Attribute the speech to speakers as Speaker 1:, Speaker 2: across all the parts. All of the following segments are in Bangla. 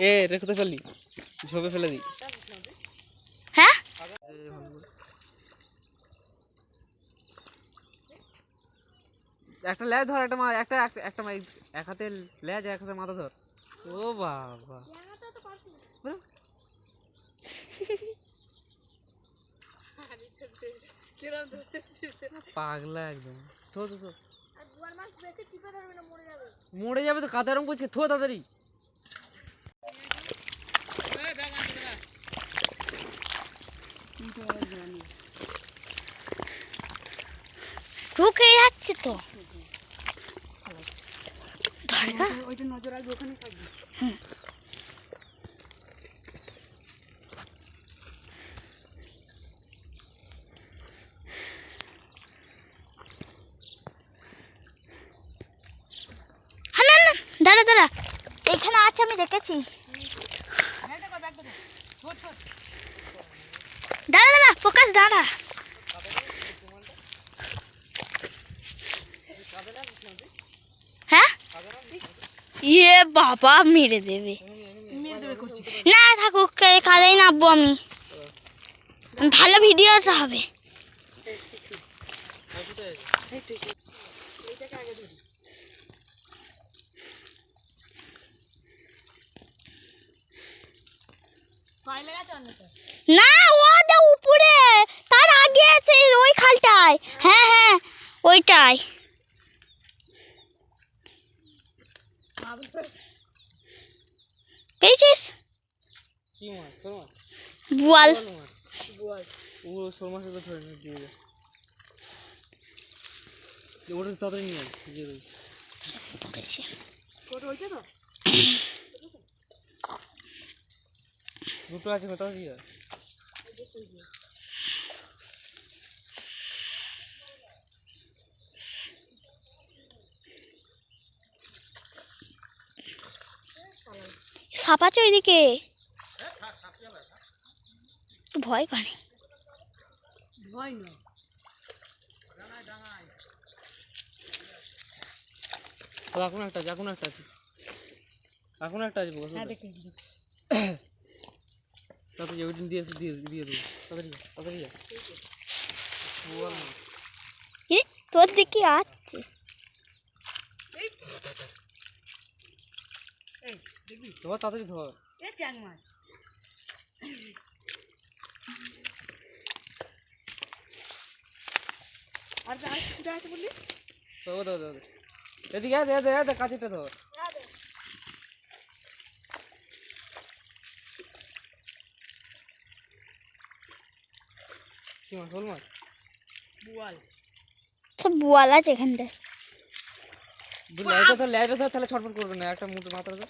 Speaker 1: এ রেখে তো ফেললি। ঝোপে ফেলে দি
Speaker 2: হ্যাঁ?
Speaker 1: একটা ল্যাজ ধর একটা মা একটা একটা- মা এক হাতে ল্যাজ এক হাতে মাথা ধর। ও বাবা। পাগলা একদম। মরে যাবে। তো কাদারম করছে থো তাড়াতাড়ি।
Speaker 2: ঢুকে যাচ্ছে তো। দরকার
Speaker 3: ওইটা নজর আসবে ওখানে থাকবে।
Speaker 2: হ্যাঁ না না দাঁড়া দাঁড়া এখানে আছে, আমি দেখেছি। দাঁড়া দাঁড়া ফোকাস দাঁড়া। হ্যাঁ? ইয়ে বাবা, মেরে দেবে। না থাকুক কাদাই নামবো আমি। ভালো ভিডিওটা হবে। না ও দা উপরে। তার আগে আছে ওই খালটায়। হ্যাঁ হ্যাঁ ওইটাই। পেয়েছিস? বুয়াল।
Speaker 1: ও তো ধরে দিয়ে। ওটা তাড়াতাড়ি নিয়ে।
Speaker 2: পড়েছে
Speaker 3: ওইটা তো?
Speaker 1: দুটো আছে কোথাও দিয়ে।
Speaker 2: সাপ আছে ওইদিকে ভয় করে।
Speaker 3: ভয় না
Speaker 1: এখন একটা আছে এখন একটা আছে এখন একটা আছে বস
Speaker 3: হ্যাঁ দেখেছি
Speaker 1: তাড়াতাড়ি ওই দিন দিয়ে এসে দিয়ে দিয়ে দেবো তাড়াতাড়ি যা, তাড়াতাড়ি যা। বোয়াল মাছ।
Speaker 2: এ, তোর দিকে আছে
Speaker 3: এই দেখবি
Speaker 1: ধর তাড়াতাড়ি ধর
Speaker 3: এ চ্যাং মাছ আর যা কোথায় আছে বললি
Speaker 1: ধর ধর ধর এদিকে আয়, দে দে দে কাছেটা ধর কি মাছ শোল মাছ?
Speaker 3: বুয়াল।
Speaker 2: সব বুয়াল আছে এখানটায়।
Speaker 1: লাইটটা ধর লাইটটা ধর তাহলে ছটফট করবে না একটা মুঠো মাথা ধর।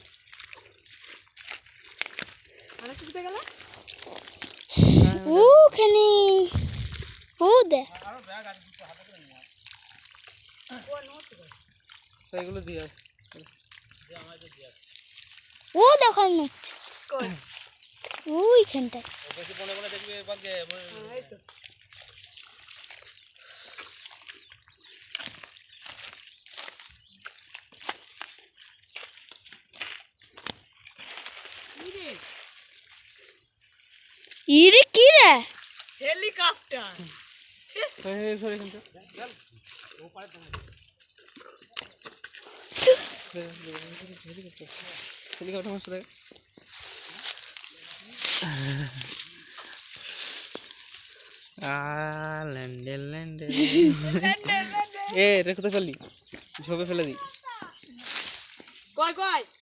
Speaker 3: আর গেল?
Speaker 2: ওখানে। ও দে
Speaker 1: তো এগুলো দিয়ে আস।
Speaker 2: ও দেখো আমি
Speaker 3: কই?
Speaker 2: ওইখানটায়। ইরে কি রে?
Speaker 3: হেলিকপ্টার।
Speaker 1: এখানটা হেলিকপ্টার এ রেখে তো ফেলি ঝোপে ফেলে দি।
Speaker 3: কয় কয়